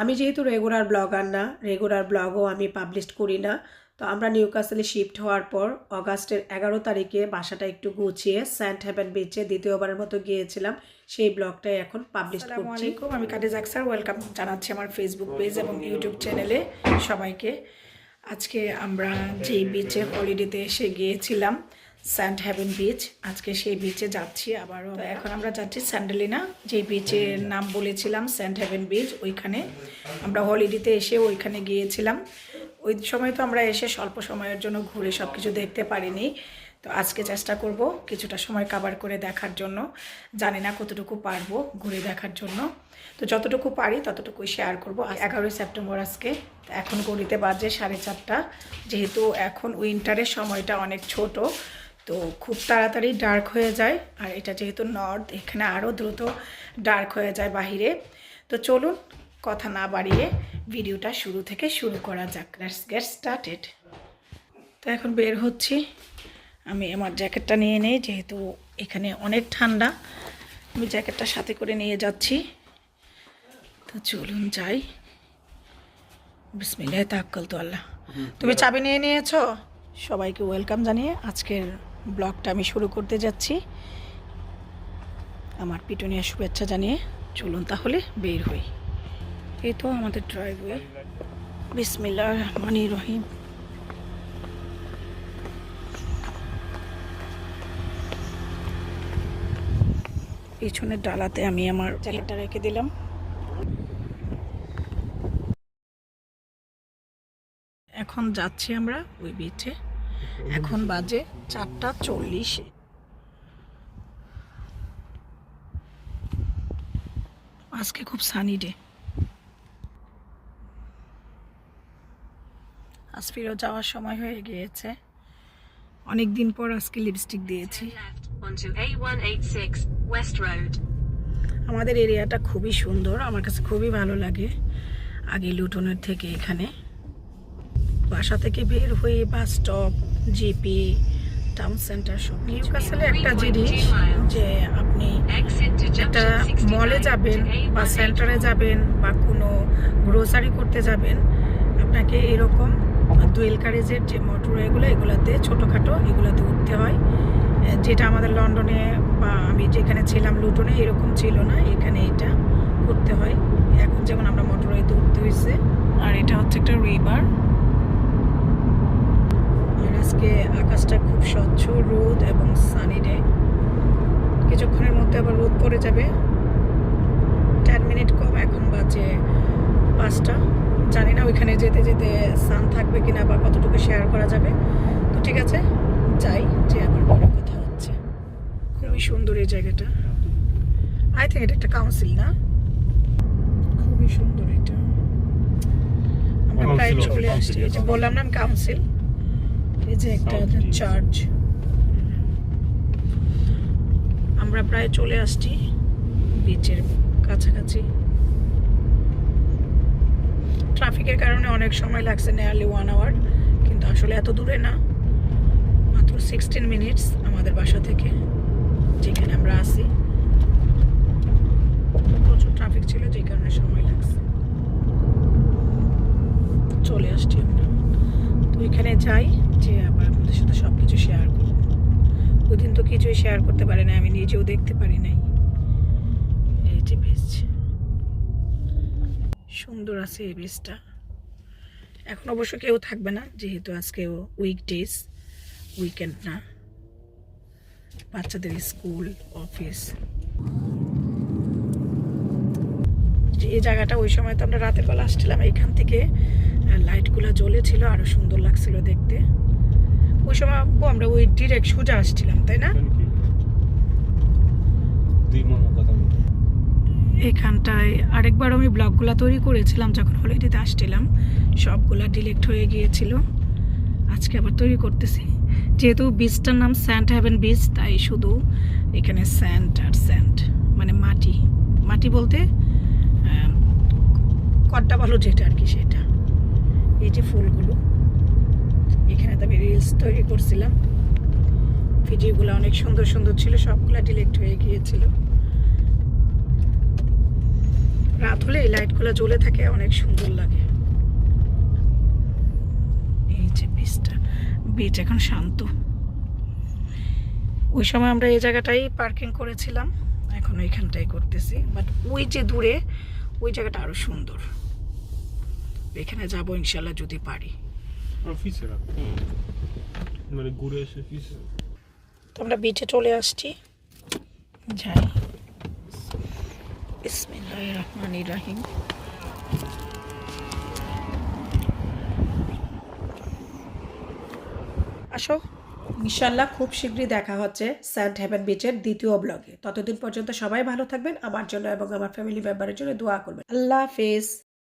আমি যেহেতু regular blogger না রেগুলার ব্লগও আমি পাবলিশ করি না তো আমরা নিউ কাসেলে শিফট হওয়ার পর অগাস্টের এগারো তারিখে বাসাটা একটু গুছিয়ে সেন্ট হেভেন বিচে দ্বিতীয়বারের মতো গিয়েছিলাম সেই ব্লগটাই এখন পাবলিশ করছি। আমি কাদিজ আকসার ওয়েলকাম জানাচ্ছি আমার ফেসবুক পেজ এবং ইউটিউব চ্যানেলে সবাইকে। আজকে আমরা যেই বিচে হলিডেতে এসে গিয়েছিলাম স্যান্ড হ্যাভেন বিচ আজকে সেই বিচে যাচ্ছি আবারও। এখন আমরা যাচ্ছি স্যান্ডেলিনা যে বিচের নাম বলেছিলাম স্যান্ড হ্যাভেন বিচ ওইখানে। আমরা হলিডেতে এসে ওইখানে গিয়েছিলাম। ওই সময় তো আমরা এসে স্বল্প সময়ের জন্য ঘুরে সব কিছু দেখতে পারিনি। তো আজকে চেষ্টা করব কিছুটা সময় কাবার করে দেখার জন্য। জানি না কতটুকু পারব ঘুরে দেখার জন্য। তো যতটুকু পারি ততটুকুই শেয়ার করব। এগারোই সেপ্টেম্বর আজকে। এখন গড়িতে বাজে সাড়ে চারটা। যেহেতু এখন উইন্টারের সময়টা অনেক ছোট। তো খুব তাড়াতাড়ি ডার্ক হয়ে যায়। আর এটা যেহেতু নর্থ এখানে আরও দ্রুত ডার্ক হয়ে যায় বাহিরে। তো চলুন কথা না বাড়িয়ে ভিডিওটা শুরু থেকে শুরু করা যাক। লেটস গেট স্টার্টেড তো এখন বের হচ্ছি। আমি আমার জ্যাকেটটা নিয়ে নেই যেহেতু এখানে অনেক ঠান্ডা। আমি জ্যাকেটটা সাথে করে নিয়ে যাচ্ছি। তো চলুন যাই। বিসমিল্লাহ তাক্কল তো আল্লাহ। তুমি চাবি নিয়ে নিয়েছো? সবাইকে ওয়েলকাম জানিয়ে আজকের ব্লগটা আমি শুরু করতে যাচ্ছি। আমার পিটুনিয়া শুভেচ্ছা জানিয়ে চলুন তাহলে বের হই। এই তো আমাদের ড্রাইভওয়ে বিসমিল্লা রহমানি রহিম পিছনের ডালাতে আমি আমার জ্যাকেটটা রেখে দিলাম। এখন যাচ্ছি আমরা ওই বিচে এখন বাজে চারটা চল্লিশে। আজকে খুব সানি ডে আজ ফিরও যাওয়ার সময় হয়ে গিয়েছে। অনেক দিন পর আজকে লিপস্টিক দিয়েছি। Left onto A186 West Road. আমাদের এরিয়াটা খুবই সুন্দর আমার কাছে খুবই ভালো লাগে। আগে লুটনের থেকে এখানে। বাসা থেকে বের হয়ে bus stop GP town centre সব নিউ কাসেলে একটা জিনিস যে আপনি একটা মলে যাবেন বা সেন্টারে যাবেন বা কোনো গ্রোসারি করতে যাবেন আপনাকে এরকম দুয়েল কারেজের যে মোটর এগুলো এগুলোতে ছোটোখাটো এগুলোতে উঠতে হয়। যেটা আমাদের লন্ডনে বা আমি যেখানে ছিলাম লুটনে এরকম ছিল না এখানে এটা করতে হয়। এখন যেমন আমরা মোটরওয়েতে উঠতে হয়েছে আর এটা হচ্ছে একটা রিভার আজকে আকাশটা খুব স্বচ্ছ রোদ এবং সানি ডে কিছুক্ষণের মধ্যে আবার রোদ পড়ে যাবে। টেন মিনিট কম এখন বাজে পাঁচটা। জানি না ওইখানে যেতে যেতে সান থাকবে কিনা বা কতটুকু শেয়ার করা যাবে। তো ঠিক আছে যাই যে আবার বড় কথা হচ্ছে। খুবই সুন্দর এই জায়গাটা। আই থিঙ্ক এটা একটা কাউন্সিল না? খুবই সুন্দর এটা। আমরা প্রায় চলে আসছি। যে বললাম না কাউন্সিল এই যে একটা চার্চ আমরা প্রায় চলে আসছি বিচের কাছাকাছি। ট্রাফিকের কারণে অনেক সময় লাগছে নিয়ারলি ওয়ান আওয়ার কিন্তু আসলে এত দূরে না। মাত্র সিক্সটিন মিনিটস আমাদের বাসা থেকে যেখানে আমরা আছি। প্রচুর ট্রাফিক ছিল যে কারণে সময় লাগছে। চলে আসছি আমরা। তো ওইখানে যাই। যে আবার আপনাদের সাথে সব কিছু শেয়ার করব। ওই তো কিছুই শেয়ার করতে পারি না আমি নিজেও দেখতে পারি নাই। এই যে বেশ সুন্দর আছে এই বীজটা এখন অবশ্য কেউ থাকবে না, যেহেতু আজকে উইকডেজ উইকেন্ড না। বাচ্চাদের স্কুল অফিস এই জায়গাটা ওই সময় তো আমরা রাতের বেলা আসছিলাম, এইখান থেকে লাইটগুলো জ্বলেছিল আরও সুন্দর লাগছিল দেখতে। ওই সময় আব্বু আমরা ওই ডিরেক্ট সোজা আসছিলাম তাই না? এখানটায় আরেকবার আমি ব্লগগুলো তৈরি করেছিলাম যখন হলিডেতে আসছিলাম। সবগুলা ডিলেক্ট হয়ে গিয়েছিল। আজকে আবার তৈরি করতেছি। যেহেতু বীজটার নাম স্যান্ড হ্যাভেন বীজ তাই শুধু এখানে স্যান্ড আর স্যান্ড মানে মাটি। মাটি বলতে কড্ডা বালু যেটা আর কি সেটা। এই যে ফুলগুলো, এখানে তো আমি রিলস তৈরি করছিলাম। ভিডিওগুলো অনেক সুন্দর সুন্দর ছিল, সবগুলা ডিলেক্ট হয়ে গিয়েছিল। রাত হলে এই লাইটগুলো জ্বলে থাকে, অনেক সুন্দর লাগে। এই যে বিচটা বিচ এখন শান্ত। ওই সময় আমরা এই জায়গাটাই পার্কিং করেছিলাম, এখন ওইখানটাই করতেছি। বাট ওই যে দূরে, ওই জায়গাটা আরও সুন্দর। এখানে যাব ইনশাল্লাহ যদি পারি। মানে ঘুরে এসে আমরা বিচে চলে আসছি। যাই। বিসমিল্লাহ রহমান রাহিম। আসো। ইনশাল্লাহ খুব শীঘ্রই দেখা হচ্ছে স্যান্ট হেভেন বিচের দ্বিতীয় ব্লগে ততদিন পর্যন্ত সবাই ভালো থাকবেন আমার জন্য এবং আমার ফ্যামিলি মেম্বারের জন্য দোয়া করবেন। আল্লাহ হাফেজ।